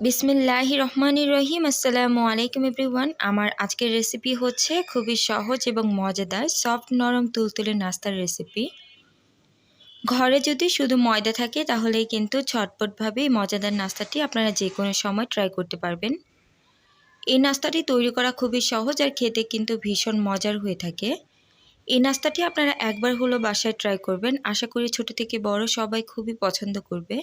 বিসমিল্লাহ রহমানির রহিম, আসসালামু আলাইকুম এভরিওয়ান। আমার আজকের রেসিপি হচ্ছে খুবই সহজ এবং মজাদার সফট নরম তুলতুলে নাস্তার রেসিপি। ঘরে যদি শুধু ময়দা থাকে, তাহলেই কিন্তু ছটপটভাবেই মজাদার নাস্তাটি আপনারা যে কোনো সময় ট্রাই করতে পারবেন। এই নাস্তাটি তৈরি করা খুবই সহজ আর খেতে কিন্তু ভীষণ মজার হয়ে থাকে। এই নাস্তাটি আপনারা একবার হলো বাসায় ট্রাই করবেন। আশা করি ছোট থেকে বড় সবাই খুবই পছন্দ করবে।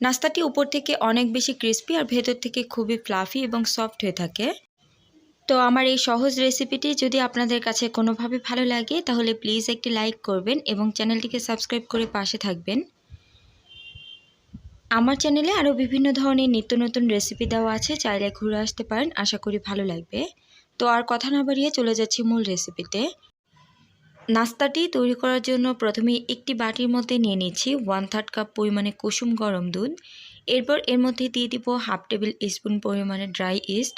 নাস্তাটি উপর থেকে অনেক বেশি ক্রিস্পি আর ভেতর থেকে খুবই ফ্লাফি এবং সফট হয়ে থাকে। তো আমার এই সহজ রেসিপিটি যদি আপনাদের কাছে কোনোভাবে ভালো লাগে, তাহলে প্লিজ একটি লাইক করবেন এবং চ্যানেলটিকে সাবস্ক্রাইব করে পাশে থাকবেন। আমার চ্যানেলে আরও বিভিন্ন ধরনের নিত্য নতুন রেসিপি দেওয়া আছে, চাইলে ঘুরে আসতে পারেন, আশা করি ভালো লাগবে। তো আর কথা না বাড়িয়ে চলে যাচ্ছি মূল রেসিপিতে। নাস্তাটি তৈরি করার জন্য প্রথমে একটি বাটির মধ্যে নিয়ে নিচ্ছি ওয়ান থার্ড কাপ পরিমাণে কুসুম গরম দুধ। এরপর এর মধ্যে দিয়ে দিব হাফ টেবিল স্পুন পরিমাণে ড্রাই ইস্ট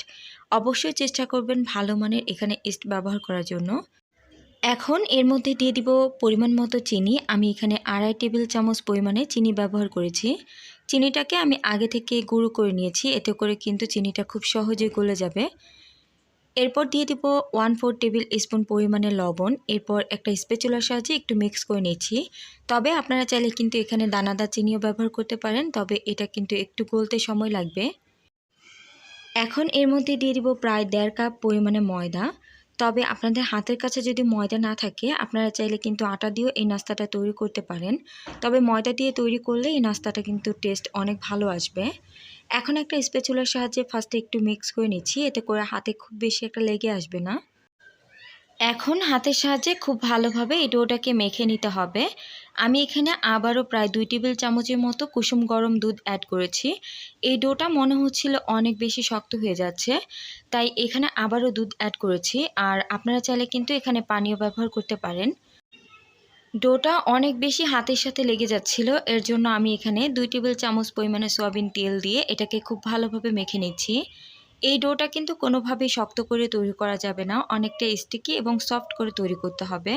অবশ্যই চেষ্টা করবেন ভালো মানের এখানে ইস্ট ব্যবহার করার জন্য। এখন এর মধ্যে দিয়ে দিব পরিমাণ মতো চিনি। আমি এখানে আড়াই টেবিল চামচ পরিমাণে চিনি ব্যবহার করেছি। চিনিটাকে আমি আগে থেকে গুঁড়ো করে নিয়েছি। এতে করে কিন্তু চিনিটা খুব সহজে গলে যাবে। এরপর দিয়ে দিব ওয়ান ফোর টেবিল স্পুন পরিমাণে লবণ। এরপর একটা স্পেচুলার সাহায্যে একটু মিক্স করে নিচ্ছি। তবে আপনারা চাইলে কিন্তু এখানে দানাদার চিনিও ব্যবহার করতে পারেন, তবে এটা কিন্তু একটু গলতে সময় লাগবে। এখন এর মধ্যে দিয়ে দিব প্রায় দেড় কাপ পরিমাণে ময়দা। তবে আপনাদের হাতের কাছে যদি ময়দা না থাকে, আপনারা চাইলে কিন্তু আটা দিয়েও এই নাস্তাটা তৈরি করতে পারেন। তবে ময়দা দিয়ে তৈরি করলে এই নাস্তাটা কিন্তু টেস্ট অনেক ভালো আসবে। এখন একটা স্পেচুলার সাহায্যে ফার্স্টে একটু মিক্স করে নিচ্ছি, এতে করে হাতে খুব বেশি একটা লেগে আসবে না। এখন হাতের সাহায্যে খুব ভালোভাবে এই ডোটাকে মেখে নিতে হবে। আমি এখানে আবারও প্রায় দুই টেবিল চামচের মতো কুসুম গরম দুধ অ্যাড করেছি। এই ডোটা মনে হচ্ছিল অনেক বেশি শক্ত হয়ে যাচ্ছে, তাই এখানে আবারও দুধ অ্যাড করেছি। আর আপনারা চাইলে কিন্তু এখানে পানীয় ব্যবহার করতে পারেন। ডোটা অনেক বেশি হাতের সাথে লেগে যাচ্ছিল। এর জন্য আমি এখানে দুই টেবিল চামচ পরিমাণে সয়াবিন তেল দিয়ে এটাকে খুব ভালোভাবে মেখে নিচ্ছি। এই ডোটা কিন্তু কোনোভাবেই শক্ত করে তৈরি করা যাবে না, অনেকটা স্টিকি এবং সফট করে তৈরি করতে হবে।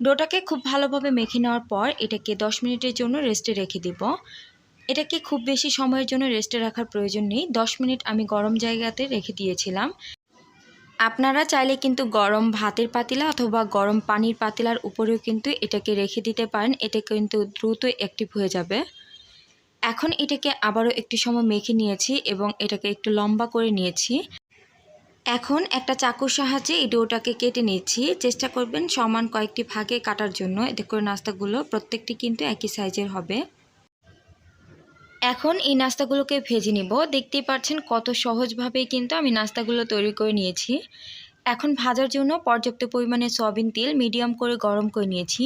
ডোটাকে খুব ভালোভাবে মেখে নেওয়ার পর এটাকে দশ মিনিটের জন্য রেস্টে রেখে দিব। এটাকে খুব বেশি সময়ের জন্য রেস্টে রাখার প্রয়োজন নেই। দশ মিনিট আমি গরম জায়গাতে রেখে দিয়েছিলাম। আপনারা চাইলে কিন্তু গরম ভাতের পাতিলা অথবা গরম পানির পাতিলার উপরেও কিন্তু এটাকে রেখে দিতে পারেন। এটা কিন্তু দ্রুত অ্যাক্টিভ হয়ে যাবে। এখন এটাকে আবারও একটু সময় মেখে নিয়েছি এবং এটাকে একটু লম্বা করে নিয়েছি। এখন একটা চাকুর সাহায্যে এই ডোটাকে কেটে নিচ্ছি। চেষ্টা করবেন সমান কয়েকটি ভাগে কাটার জন্য। এতে করে নাস্তাগুলো প্রত্যেকটি কিন্তু একই সাইজের হবে। এখন এই নাস্তাগুলোকে ভেজে নিব। দেখতেই পাচ্ছেন কত সহজভাবেই কিন্তু আমি নাস্তাগুলো তৈরি করে নিয়েছি। এখন ভাজার জন্য পর্যাপ্ত পরিমাণে সয়াবিন তেল মিডিয়াম করে গরম করে নিয়েছি।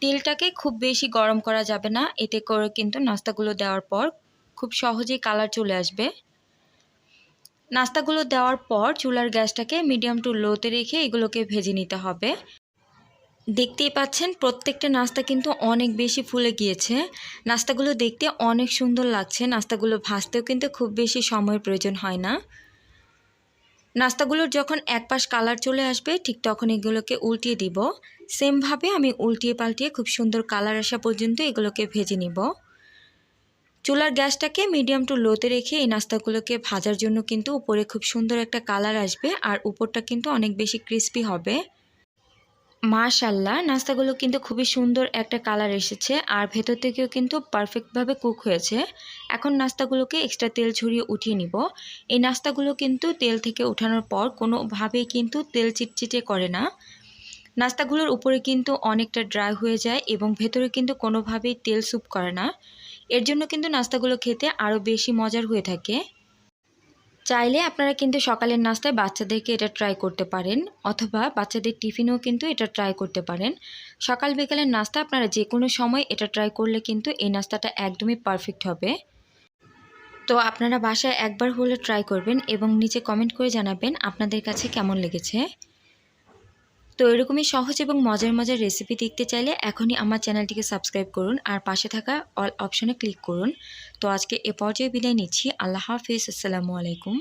তেলটাকে খুব বেশি গরম করা যাবে না, এতে করে কিন্তু নাস্তাগুলো দেওয়ার পর খুব সহজেই কালার চলে আসবে। নাস্তাগুলো দেওয়ার পর চুলার গ্যাসটাকে মিডিয়াম টু লোতে রেখে এগুলোকে ভেজে নিতে হবে। দেখতেই পাচ্ছেন, প্রত্যেকটা নাস্তা কিন্তু অনেক বেশি ফুলে গিয়েছে। নাস্তাগুলো দেখতে অনেক সুন্দর লাগছে। নাস্তাগুলো ভাজতেও কিন্তু খুব বেশি সময়ের প্রয়োজন হয় না। নাস্তাগুলোর যখন এক পাশ কালার চলে আসবে, ঠিক তখন এগুলোকে উল্টিয়ে দিব। সেমভাবে আমি উল্টিয়ে পাল্টিয়ে খুব সুন্দর কালার আসা পর্যন্ত এগুলোকে ভেজে নিব। চুলার গ্যাসটাকে মিডিয়াম টু লোতে রেখে এই নাস্তাগুলোকে ভাজার জন্য কিন্তু উপরে খুব সুন্দর একটা কালার আসবে, আর উপরটা কিন্তু অনেক বেশি ক্রিস্পি হবে। মাশাল্লাহ নাস্তাগুলো কিন্তু খুবই সুন্দর একটা কালার এসেছে আর ভেতর থেকেও কিন্তু পারফেক্টভাবে কুক হয়েছে। এখন নাস্তাগুলোকে এক্সট্রা তেল ছড়িয়ে উঠিয়ে নিব। এই নাস্তাগুলো কিন্তু তেল থেকে ওঠানোর পর কোনোভাবেই কিন্তু তেল চিটচিটে করে না। নাস্তাগুলোর উপরে কিন্তু অনেকটা ড্রাই হয়ে যায় এবং ভেতরে কিন্তু কোনোভাবেই তেল স্যুপ করে না। এর জন্য কিন্তু নাস্তাগুলো খেতে আরও বেশি মজার হয়ে থাকে। চাইলে আপনারা কিন্তু সকালের নাস্তায় বাচ্চাদেরকে এটা ট্রাই করতে পারেন, অথবা বাচ্চাদের টিফিনেও কিন্তু এটা ট্রাই করতে পারেন। সকাল বিকালের নাস্তা আপনারা যে কোনো সময় এটা ট্রাই করলে কিন্তু এই নাস্তাটা একদমই পারফেক্ট হবে। তো আপনারা বাসায় একবার হলে ট্রাই করবেন এবং নিচে কমেন্ট করে জানাবেন আপনাদের কাছে কেমন লেগেছে। তো এরকমই সহজ এবং মজার মজার রেসিপি দেখতে চাইলে এখনই আমার চ্যানেলটিকে সাবস্ক্রাইব করুন আর পাশে থাকা অল অপশনে ক্লিক করুন। তো আজকে এ পর্যায়ে বিদায় নিচ্ছি। আল্লাহ হাফিজ। আসসালামু আলাইকুম।